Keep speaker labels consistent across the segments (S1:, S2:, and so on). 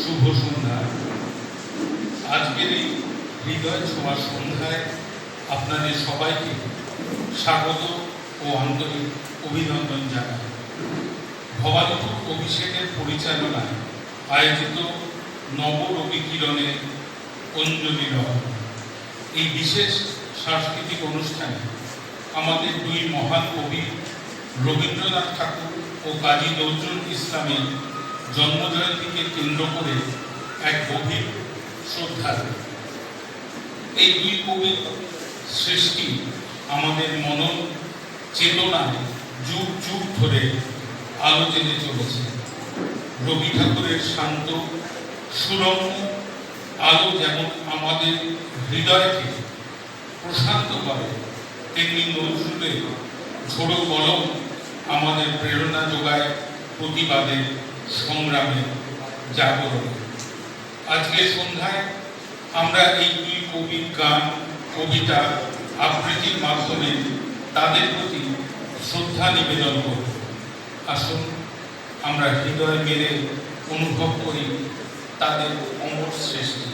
S1: শুভ সন্ধ্যা। আজকের এই হৃদয় ছোঁয়া সন্ধ্যায় আপনাদের সবাইকে স্বাগত ও আন্তরিক অভিনন্দন জানাই। ভবানীপুর অভিষেকের পরিচালনায় আয়োজিত নবরবি কিরণের অঞ্জলি রহ এই বিশেষ সাংস্কৃতিক অনুষ্ঠানে আমাদের দুই মহান কবি রবীন্দ্রনাথ ঠাকুর ও কাজী নজরুল ইসলামের জন্মজয়ন্তীকে কেন্দ্র করে এক গভীর শ্রদ্ধা এই দুই কবির সৃষ্টি আমাদের মনন চেতনায় যুগ যুগ ধরে আলো জেনে চলেছে। রবি ঠাকুরের শান্ত সুরম্য আলো যেমন আমাদের হৃদয়কে প্রশান্ত করে, তেমনি নজরুলের ঝোড়ো কলম আমাদের প্রেরণা যোগায় প্রতিবাদের সংগ্রামে জাগরণ। আজকে সন্ধ্যায় আমরা এই দুই কবির গান, কবিতা আবৃত্তির মাধ্যমে তাদের প্রতি শ্রদ্ধা নিবেদন করব। আসুন, আমরা হৃদয় মেলে অনুভব করি তাদের অমর সৃষ্টি।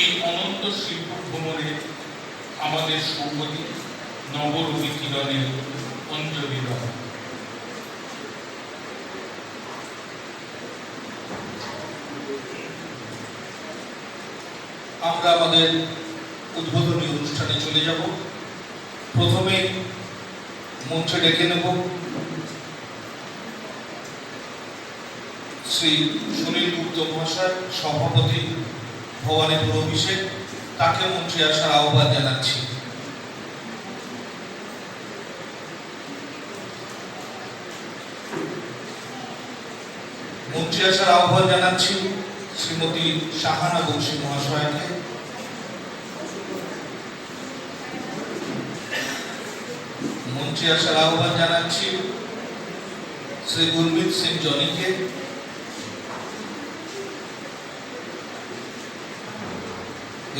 S1: এই অনন্ত শিল্প ভ্রমণে আমাদের সঙ্গতি নবরবি কিরণের অঞ্জলি রয়
S2: আমরা আমাদের উদ্বোধনী অনুষ্ঠানে চলে যাব। প্রথমে মঞ্চে ডেকে নেব শ্রী সুনীল গুপ্ত মহাশয়, সভাপতি ভবানীপুর অভিষেক তাকে মঞ্চে আসার আহ্বান জানাচ্ছি। মঞ্চে আসার আহ্বান জানাচ্ছি শ্রীমতী শাহানা বংশী মহাশয়াকে। মন্ত্রী আসার আহ্বান জানাচ্ছি শ্রী গুরমিত সিং জনিকে।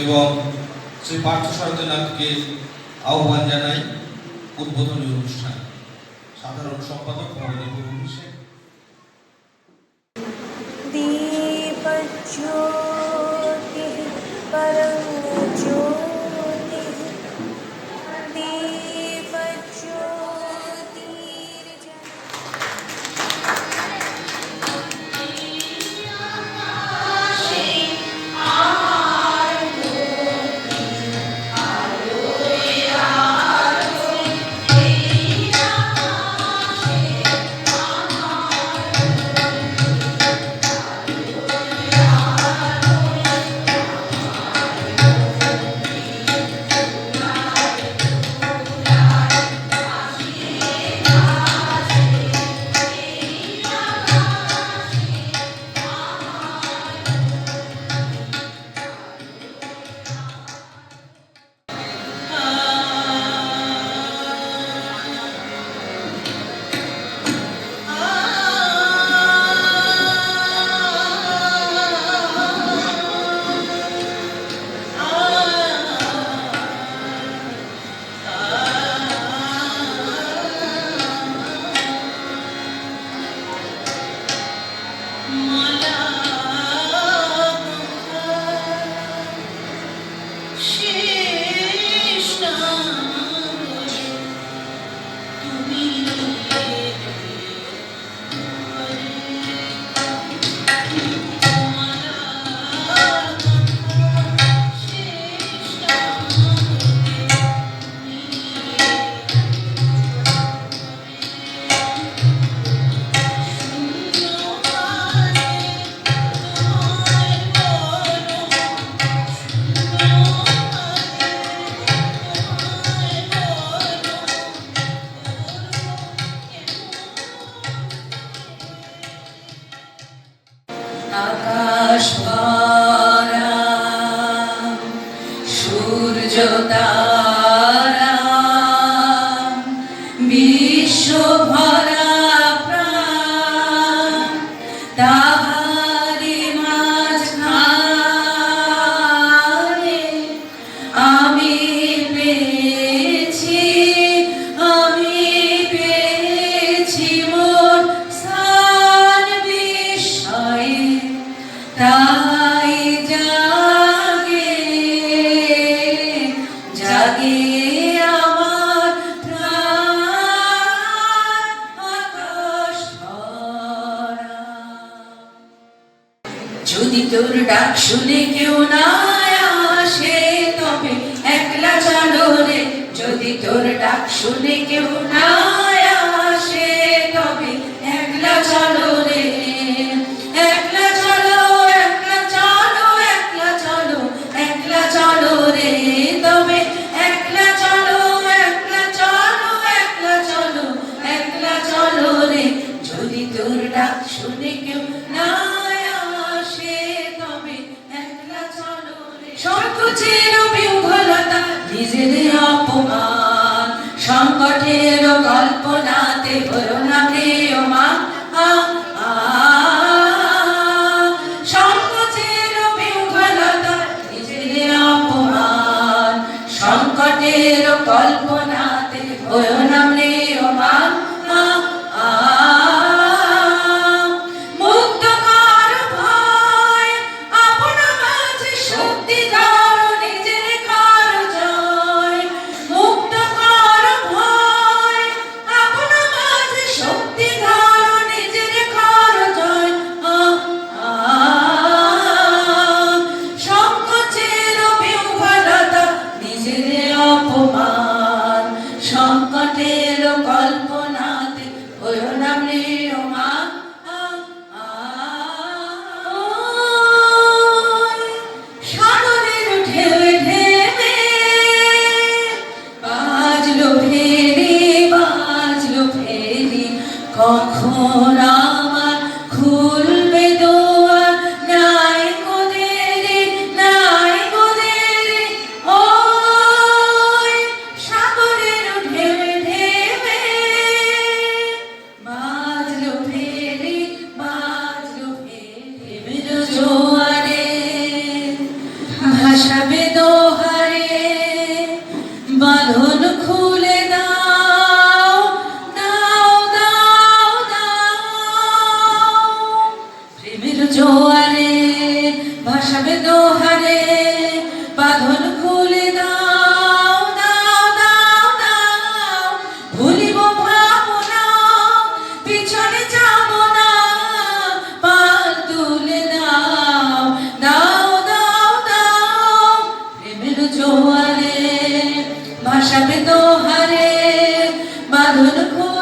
S2: এবং শ্রী পার্থ সরদনাথকে আহ্বান জানাই উদ্বোধনী অনুষ্ঠান। সাধারণ সম্পাদক
S3: ভবনী ভূমিষে দীপজ্যোতি তাই জাগে জাগে আমার যদি তোর ডাক শুনে কেউ না আসে, তবে একলা চালো রে। যদি তোর ডাক শুনে কেউ না তোর শুনে কেউ না আসে তবে একলা চলো সংকোচের বিহলতা নিজের অপমান। সংকটের কল্পনাতে ভরো না প্রিয় মা। সংকটের কল্প শব্দ হারে বাঁধন
S4: খো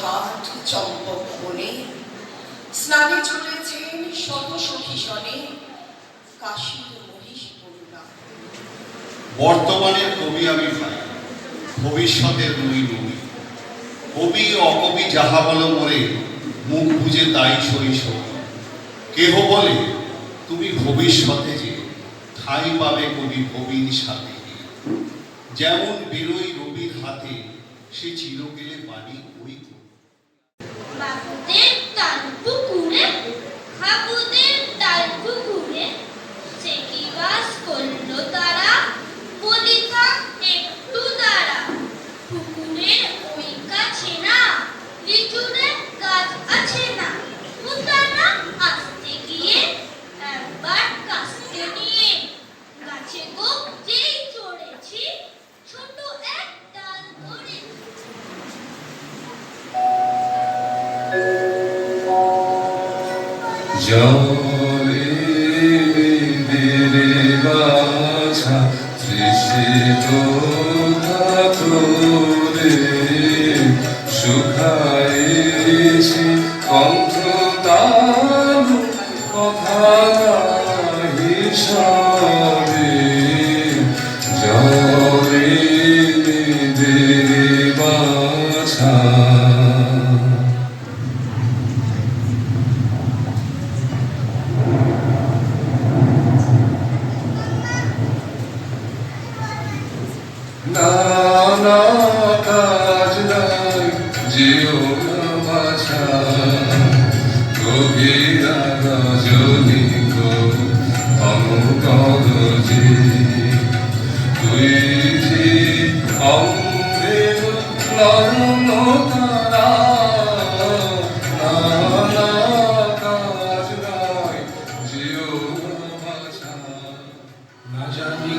S4: ঘাট চম্পক বনে স্নানে চলেছেন শত সখী সনে। কাশীর
S5: বর্তমানের কবি আমি ভাই, ভবিষ্যতের দুই নবী। কবি অকবি যাহা বলো মরে মুখ বুঝে তাই সই কেহ বলে, তুমি ভবিষ্যতে যে, ঠাই পাবে কবি ভবির সাথে। যেমন বেরোই রবির হাতে, সে চির গেলে পানি ওই কবি।
S6: বাবুদের তাল পুকুরে, হাবুদের তাল পুকুরে, সে কি বাস করল তারা? ওই কাছে না লিচুরের গাছ আছে না। উতারা গিয়ে একবার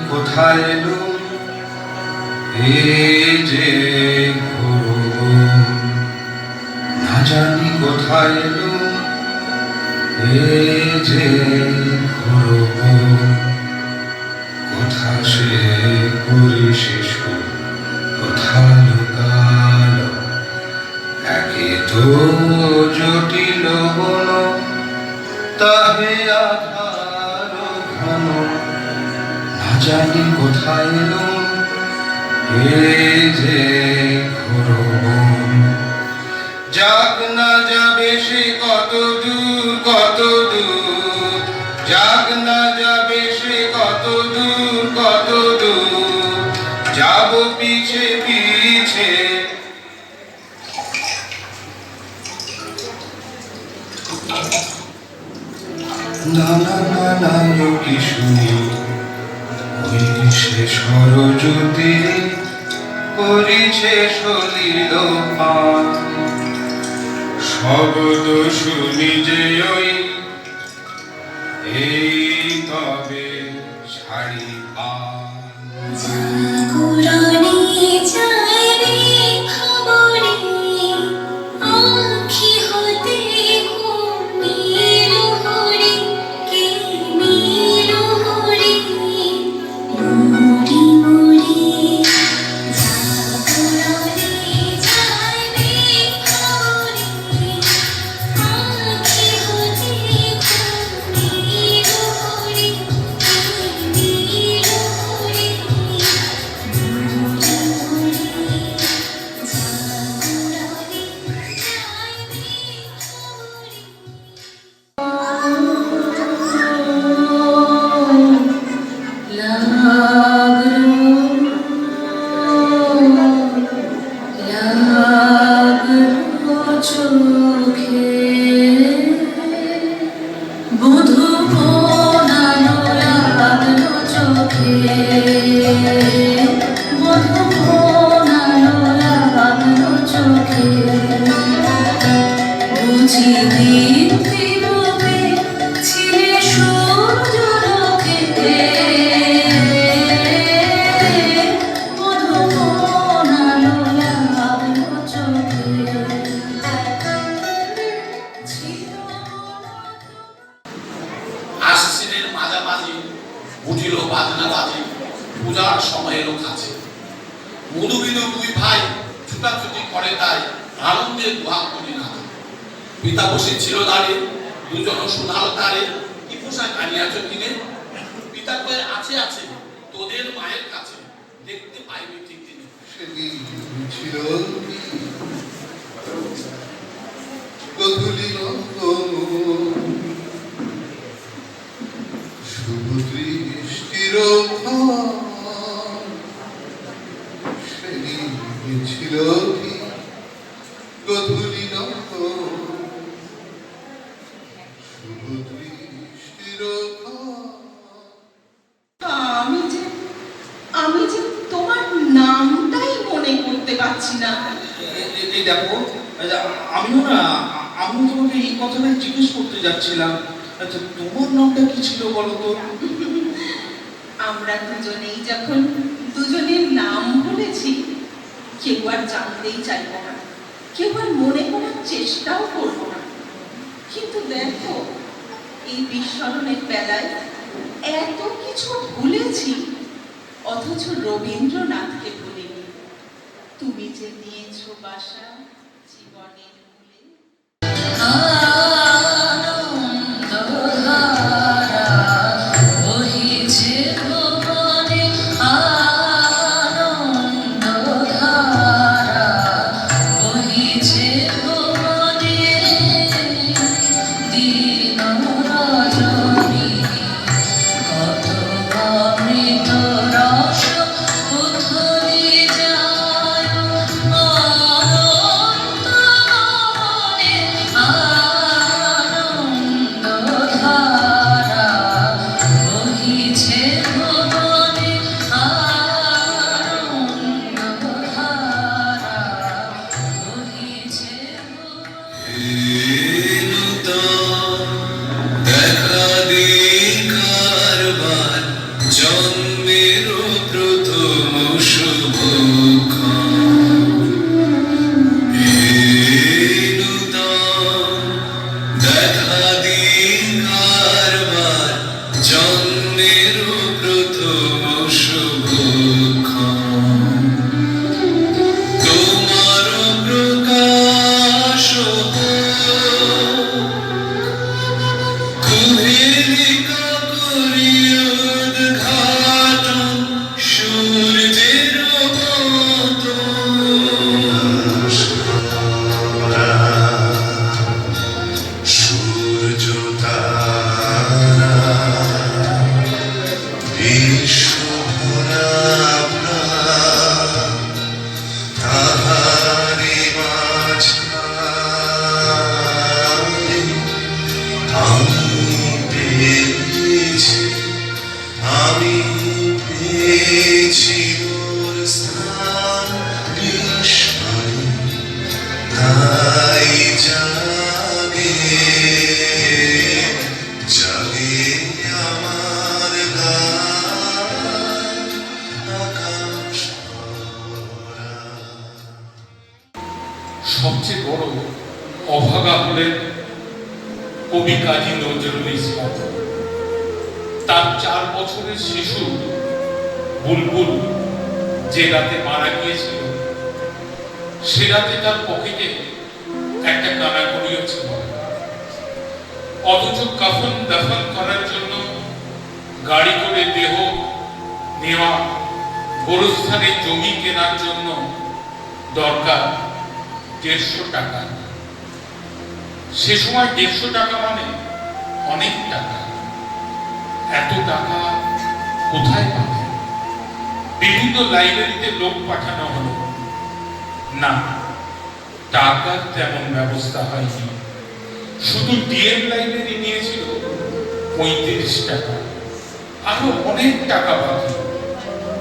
S2: কোথায় এলো? যে না জানি কোথায় এলো। যে কোথা সে করি শিশু কোথা লুকাল। একে তো জটিল তাহে আধার জানি কোথায় এলো। যে যাক না যাবে সে কত দূর কত সে সরজ্যোতি করিছে সলিল পান। শব্দ শুনি যে ওই এই
S7: আনন্দে দোয়া করি না। পিতা বসে ছিল দাঁড়িয়ে দুজন শোনাল তারে কি পোশাক আনিয়াছ কিনে? পিতা কয়ে, আছে আছে, তোদের মায়ের কাছে। দেখতে পাইবি ঠিক দিনে।
S8: ছিল গধূলি শুভ দৃষ্টির সেদিন ছিল
S3: আমি যে আমি যে তোমার নামটাই মনে করতে পারছি না।
S9: এ- এ- এই দেখো আমিও না আমি তোমাকে এই কথাটা জিজ্ঞেস করতে যাচ্ছিলাম। আচ্ছা তোমার নামটা কি ছিল বলো তো?
S3: আমরা দুজনেই যখন দুজনের নাম বলেছি কেউ আর জানতেই চাইব না। আর মনে করার চেষ্টাও করব না। কিন্তু দেখো, এই বিস্মরণের বেলায় এত কিছু ভুলেছি, অথচ রবীন্দ্রনাথকে ভুলিনি। তুমি যে নিয়েছো বাসা
S8: Pero... তার
S1: চার বছরের শিশু বুলবুল যে রাতে মারা গিয়েছিল, সে রাতে তার পকেটে একটা কানাকড়িও ছিল। অথচ কাফন দাফন করার জন্য গাড়ি করে দেহ নেওয়া গোরস্থানে জমি কেনার জন্য দরকার দেড়শো টাকা। সে সময় দেড়শো টাকা মানে অনেক টাকা। এত টাকা কোথায় পাবে? বিভিন্ন লাইব্রেরিতে লোক পাঠানো হলো। না, টাকার তেমন ব্যবস্থা হয়নি। শুধু ডিএম লাইব্রেরি নিয়েছিল পঁয়ত্রিশ টাকা। আরও অনেক টাকা বাকি।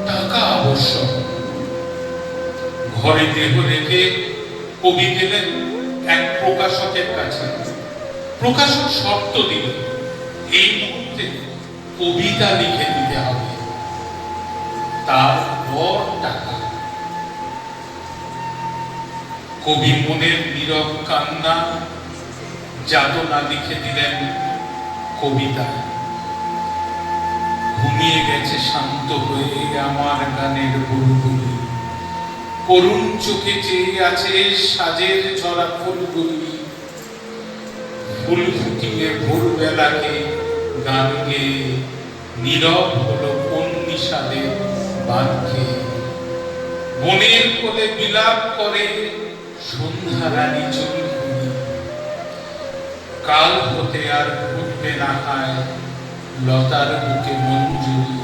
S1: টাকা আবশ্যক। ঘরে দেহ রেখে কবি গেলেন এক প্রকাশকের কাছে। প্রকাশক শর্ত দিল এই মুহূর্তে কবিতা লিখে দিতে হবে। তারপর টাকা। কবি মনের নীরব কান্না যাতনা লিখে দিলেন কবিতা। ঘুমিয়ে গেছে শান্ত হয়ে আমার গানের বুলবুলি। করুণ চোখে চেয়ে আছে সাজের ঝরা ফুলগুলি। ফুটিয়ে ভোরবেলাকে গান গেয়ে নীরব হলো কোন নিষাদে বাঁধে বনের কোলে বিলাপ করে সন্ধ্যা রানী চুলকুনি কাল হতে আর ফুটবে না খায় লতার বুকে মঞ্জুরি।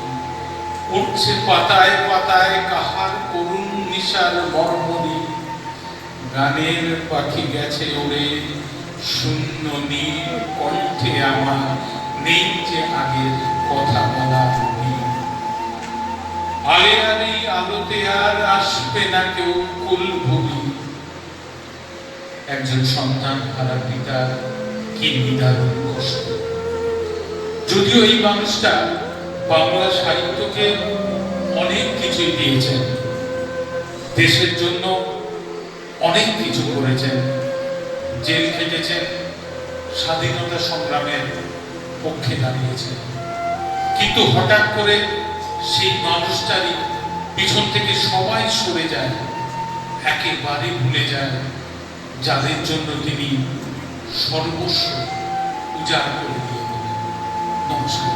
S1: উঠছে পাতায় পাতায় কাহার করুণ নিশার বর্মণি গানের পাখি গেছে ওড়ে শূন্য নীল কণ্ঠে আমার নেই যে আগের কথা বলা নীল আলে আলে আলোতে আর আসবে না কেউ কুল ভুলি একজন সন্তান হারা পিতার কি নিদারুণ কষ্ট। যদিও এই মানুষটা বাংলা সাহিত্যকে অনেক কিছুই দিয়েছেন, দেশের জন্য অনেক কিছু করেছেন। জেল খেটেছেন, স্বাধীনতা সংগ্রামের পক্ষে দাঁড়িয়েছেন। কিন্তু হঠাৎ করে সেই মানুষটারই পিছন থেকে সবাই সরে যায়, একেবারে ভুলে যায়, যাদের জন্য তিনি সর্বস্ব উজাড় করে দিয়ে নমস্কার।